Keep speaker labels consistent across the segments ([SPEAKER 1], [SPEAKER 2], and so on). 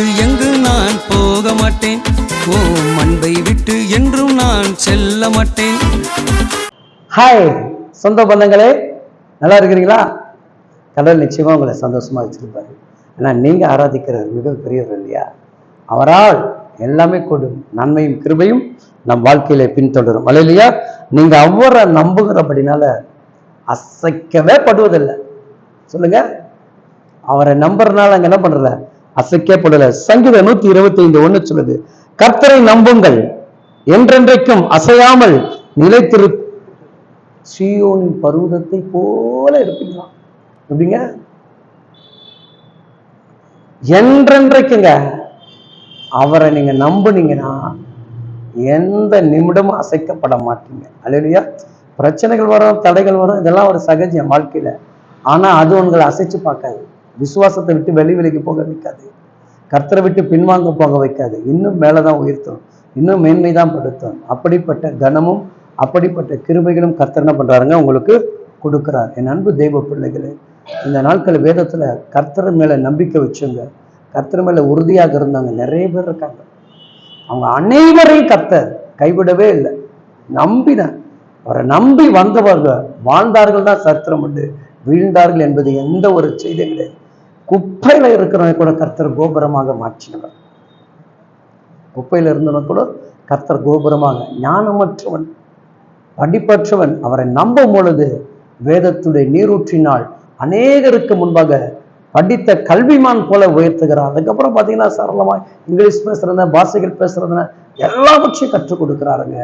[SPEAKER 1] விட்டு எங்கு நான் போக மாட்டேன்? ஓ அன்பை விட்டு என்றும் நான் செல்ல மாட்டேன்.
[SPEAKER 2] ஹாய் சொந்த பந்தங்களே நல்லா இருக்கிறீங்களா? கடல் நிச்சயமாக உங்களை சந்தோஷமாக வச்சுருப்பாரு. ஏன்னா நீங்கள் ஆராதிக்கிறவர் மிகப்பெரியவர் இல்லையா அவரால் எல்லாமே கொடும். நன்மையும் கிருபையும் நம் வாழ்க்கையில பின்தொடரும். இல்லையா நீங்க அவ்வளோ நம்புகிறபடினால அசைக்கவே படுவதில்லை. சொல்லுங்க. அவரை நம்புறதுனால அங்கே என்ன பண்றல அசைக்கப்படல. சங்கீத நூத்தி இருபத்தி ஐந்து ஒண்ணு சொல்லுது. கர்த்தரை நம்புங்கள். என்றென்றைக்கும் அசையாமல் நிலைத்திரு சீயோனின் பருவதத்தை போல இருப்பீங்களாம் எப்படிங்க? என்றென்றைக்குங்க அவரை நீங்க நம்புனீங்கன்னா எந்த நிமிடமும் அசைக்கப்பட மாட்டீங்க. அல்லையா பிரச்சனைகள் வரும் தடைகள் வரும் இதெல்லாம் ஒரு சகஜம் வாழ்க்கையில. ஆனா அது உங்களை அசைச்சு பார்க்காது. விசுவாசத்தை விட்டு வெளி விலைக்கு போக வைக்காது. கர்த்தரை விட்டு பின்வாங்க போக வைக்காது. இன்னும் மேலதான் உயர்த்தும். இன்னும் மேன்மை தான் படுத்தும். அப்படிப்பட்ட கனமும் அப்படிப்பட்ட கிருபைகளும் கர்த்தர் என்ன பண்ணுறாருங்க உங்களுக்கு கொடுக்குறார். என் அன்பு தெய்வ பிள்ளைகளே இந்த நாட்கள் வேதத்துல கர்த்தர் மேல நம்பிக்கை வச்சுங்க. கர்த்தர் மேல உறுதியாக இருந்தாங்க. நிறைய பேர் இருக்காங்க. அவங்க அனைவரையும் கர்த்தர் கைவிடவே இல்லை. நம்பின அவரை நம்பி வந்தவர்கள் வாழ்ந்தார்கள் தான் சத்திரம் உண்டு. வீழ்ந்தார்கள் என்பது எந்த ஒரு செய்தி கிடையாது. குப்பையில இருக்கிறவங்க கூட கர்த்தர் கோபுரமாக மாற்றினவர். குப்பையில இருந்தவன் கூட கர்த்தர் கோபுரமாக ஞானமற்றவன் படிப்பற்றவன் அவரை நம்பும் பொழுது வேதத்துடைய நீரூற்றினால் அநேகருக்கு முன்பாக படித்த கல்விமான் போல உயர்த்துகிறார். அதுக்கப்புறம் பார்த்தீங்கன்னா சரளமா இங்கிலீஷ் பேசுறதுன்னு பாஷைகள் பேசுறதுன்னு எல்லாவற்றையும் கற்றுக் கொடுக்கிறாருங்க.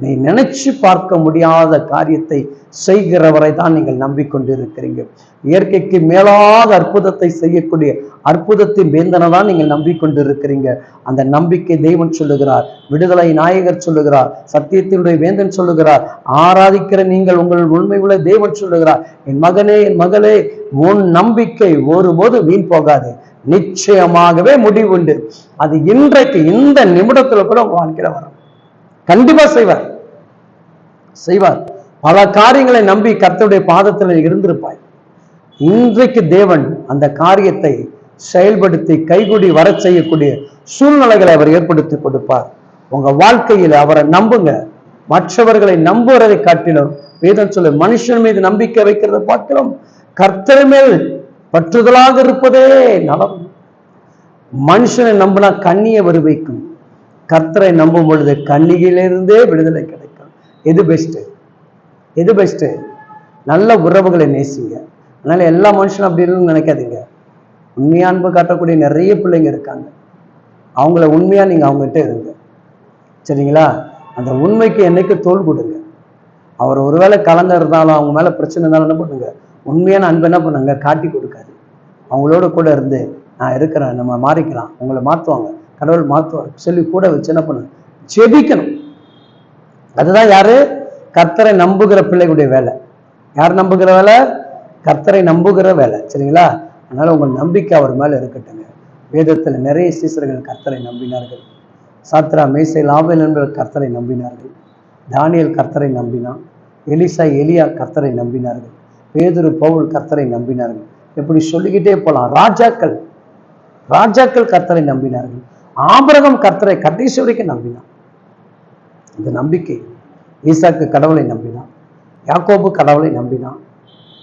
[SPEAKER 2] நீ நினைச்சு பார்க்க முடியாத காரியத்தை செய்கிறவரை தான் நீங்கள் நம்பிக்கொண்டு இருக்கிறீங்க இயற்கைக்கு மேலாத அற்புதத்தை செய்யக்கூடிய அற்புதத்தின் வேந்தனை தான் நீங்கள் நம்பிக்கொண்டு இருக்கிறீங்க அந்த நம்பிக்கை தெய்வன் சொல்லுகிறார் விடுதலை நாயகர் சொல்லுகிறார் சத்தியத்தினுடைய வேந்தன் சொல்லுகிறார் ஆராதிக்கிற நீங்கள் உங்கள் உண்மை உள்ள தெய்வன் சொல்லுகிறார் என் மகனே என் மகளே உன் நம்பிக்கை ஒருபோது வீண் போகாது. நிச்சயமாகவே முடிவுண்டு. அது இன்றைக்கு இந்த நிமிடத்துல கூட உங்க வரும். கண்டிப்பா செய்வார். செய்வார். பல காரியங்களை நம்பி கர்த்தருடைய பாதத்தில் இருந்திருப்பாய் இன்றைக்கு தேவன் அந்த காரியத்தை செயல்படுத்தி கைகூடி வர செய்யக்கூடிய சூழ்நிலைகளை அவர் ஏற்படுத்தி கொடுப்பார். உங்க வாழ்க்கையில் அவரை நம்புங்க. மற்றவர்களை நம்புவதை காட்டிலும் வேதம் சொல்ல மனுஷன் மீது நம்பிக்கை வைக்கிறத பார்க்கிறோம். கர்த்தர் மேல் பற்றுதலாக இருப்பதே நலம். மனுஷனை நம்பினா கண்ணியை வருவிக்கும் கர்த்தரை நம்பும் பொழுது கண்ணியிலிருந்தே விடுதலை கிடைக்கும். எது பெஸ்ட்டு எது பெஸ்ட்டு நல்ல உறவுகளை நேசிங்க. அதனால எல்லா மனுஷனும் அப்படி இல்லைன்னு நினைக்காதீங்க. உண்மையா அன்பு காட்டக்கூடிய நிறைய பிள்ளைங்க இருக்காங்க. அவங்கள உண்மையாக நீங்கள் அவங்ககிட்ட இருங்க. சரிங்களா? அந்த உண்மைக்கு என்னைக்கு தோல் கொடுங்க. அவர் ஒருவேளை கலங்க இருந்தாலும் அவங்க மேலே பிரச்சனை இருந்தாலும் என்ன பண்ணுங்க? உண்மையான அன்பு என்ன பண்ணுங்க? காட்டி கொடுக்காது. அவங்களோட கூட இருந்து நான் இருக்கிறேன் நம்ம மாறிக்கலாம். உங்களை மாற்றுவாங்க கடவுள் மாற்றுவார் சொல்லி கூட வச்சு என்ன பண்ணு ஜெபிக்கணும். அதுதான் யாரு? கர்த்தரை நம்புகிற பிள்ளைகளுடைய வேலை. யார் நம்புகிற வேலை? கர்த்தரை நம்புகிற வேலை. சரிங்களா? அதனால உங்கள் நம்பிக்கை அவர் மேல இருக்கட்டுங்க. வேதத்தில் நிறைய சீசர்கள் கர்த்தரை நம்பினார்கள். சாத்ரா மேசை லாபல் என்பவர் கர்த்தரை நம்பினார்கள். தானியல் கர்த்தரை நம்பினான். எலிசா எலியா கர்த்தரை நம்பினார்கள். பேதுரு பவுல் கர்த்தரை நம்பினார்கள். இப்படி சொல்லிக்கிட்டே போலாம். ராஜாக்கள் ராஜாக்கள் கர்த்தரை நம்பினார்கள். ஆபரகம் கர்த்தரை கடைசி வரைக்கும் நம்பினான். இந்த நம்பிக்கை. ஈசாக்கு கடவுளை நம்பினான். யாக்கோபு கடவுளை நம்பினான்.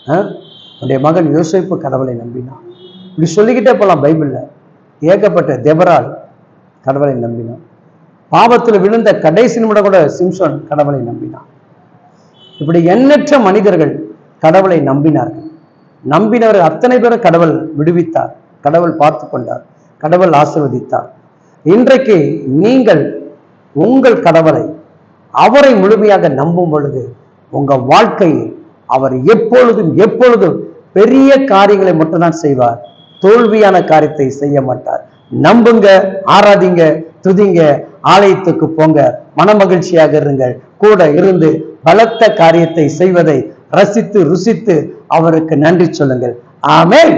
[SPEAKER 2] ஆஹ்? உன்னுடைய மகன் யோசிப்பு கடவுளை நம்பினான். இப்படி சொல்லிக்கிட்டே போலாம் பைபிள்ல. ஏகப்பட்ட தெபரால் கடவுளை நம்பினான். பாவத்தில் விழுந்த கடைசி நிமிடம் கூட சிம்சன் கடவுளை நம்பினான். இப்படி எண்ணற்ற மனிதர்கள் கடவுளை நம்பினார்கள். நம்பினவர் அத்தனை பேரும் கடவுள் விடுவித்தார். கடவுள் பார்த்து கொண்டார் கடவுள் ஆசிர்வதித்தார். இன்றைக்கு நீங்கள் உங்கள் கடவுளை அவரை முழுமையாக நம்பும் பொழுது உங்க வாழ்க்கையில் அவர் எப்பொழுதும் எப்பொழுதும் பெரிய காரியங்களை மட்டும்தான் செய்வார். தோல்வியான காரியத்தை செய்ய மாட்டார். நம்புங்க ஆராதிங்க துதிங்க ஆலயத்துக்கு போங்க மனமகிழ்ச்சியாக இருங்கள் கூட இருந்து பலத்த காரியத்தை செய்வதை ரசித்து ருசித்து அவருக்கு நன்றி சொல்லுங்கள். ஆமேன்.